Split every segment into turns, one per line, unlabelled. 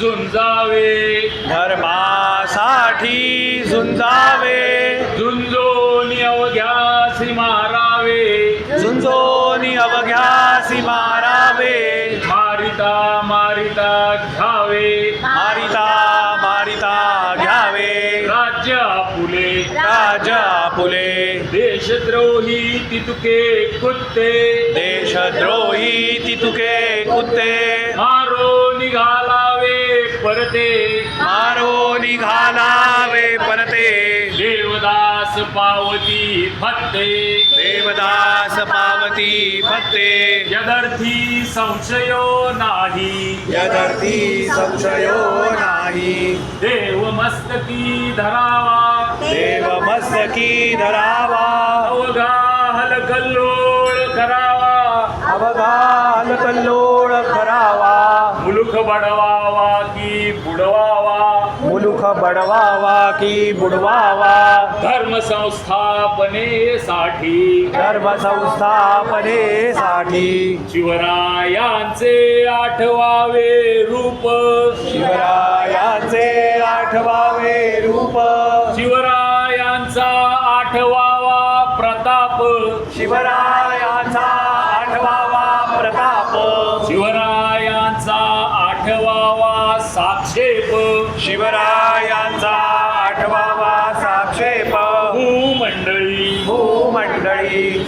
झुंजावे.
धर्मासाठी झुंजावे.
झुंजोनी अवघ्यासी मारावे
झुंजोनी अवघ्यासी मारावे
मारिता मारिता घ्यावे आपुले
राजा पुले
देशद्रोही तितुके कुत्ते.
देशद्रोही तितुके कुत्ते.
मारो निघालावे परते.
मारो निघालावे परते.
देवदास पावती फत्ते.
देवदास पावती फत्ते.
यदर्थी संशयो नाही.
यदर्थी संशयो नाही.
देव मस्तकी धरावा
देव मस्तकी धरावा.
अवघा हलकल्लोळ करावा.
अवघाल कल्लोळ करावा.
मुलुख बडवावा की बुडवावा.
मुलुख बडवावा की बुडवावा.
धर्म संस्थापनेसाठी
धर्म संस्थापनेसाठी
शिवरायांचे आठवावे रूप.
शिवरायांचे आठवावे रूप.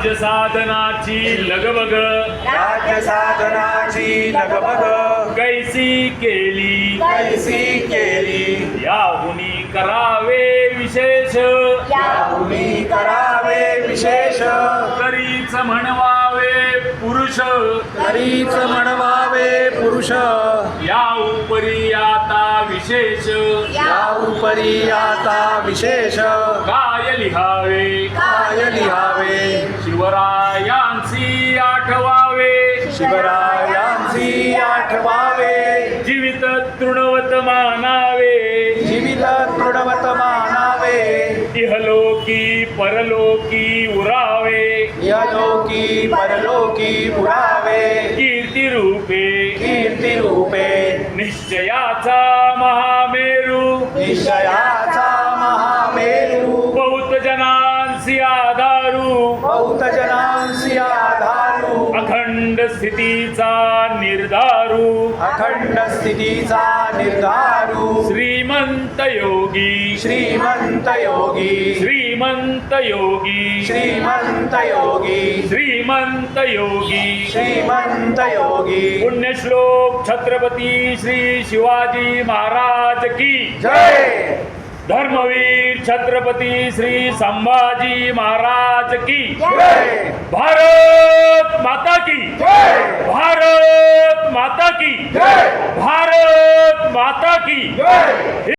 राज्य साधनाची लगबग.
राज्य साधनाची लगबग.
कैसी केली?
कैसी केली?
याहुनी करावे विशेष.
याहुनी करावे विशेष.
तरीच म्हणवावे पुरुष
तरीच म्हणवावे पुरुष.
या उपरी आता विशेष.
या उपरी आता विशेष.
काय लिहावे?
काय लिहावे?
शिवरायांची आठवावे.
शिवरायांची आठवावे.
इहलोकी परलोकी उरावे।
यलोकी परलोकी पुरावे
कीर्ती रूपे
कीर्ती रूपे
निश्चयाचा महामेरू।
निश्चयाचा महामेरू।
बहुत जनांसी आधारू।
बहुत जनांसी आधारू
अखंड स्थितीचा निर्धारू.
अखंड स्थितीचा निर्धारू.
श्रीमंत योगी.
श्रीमंत योगी.
श्रीमंत योगी.
श्रीमंत योगी.
श्रीमंत योगी.
श्रीमंत योगी.
पुण्यश्लोक छत्रपती श्री शिवाजी महाराज की.
जय.
धर्मवीर छत्रपती श्री संभाजी महाराज की.
जय.
भारत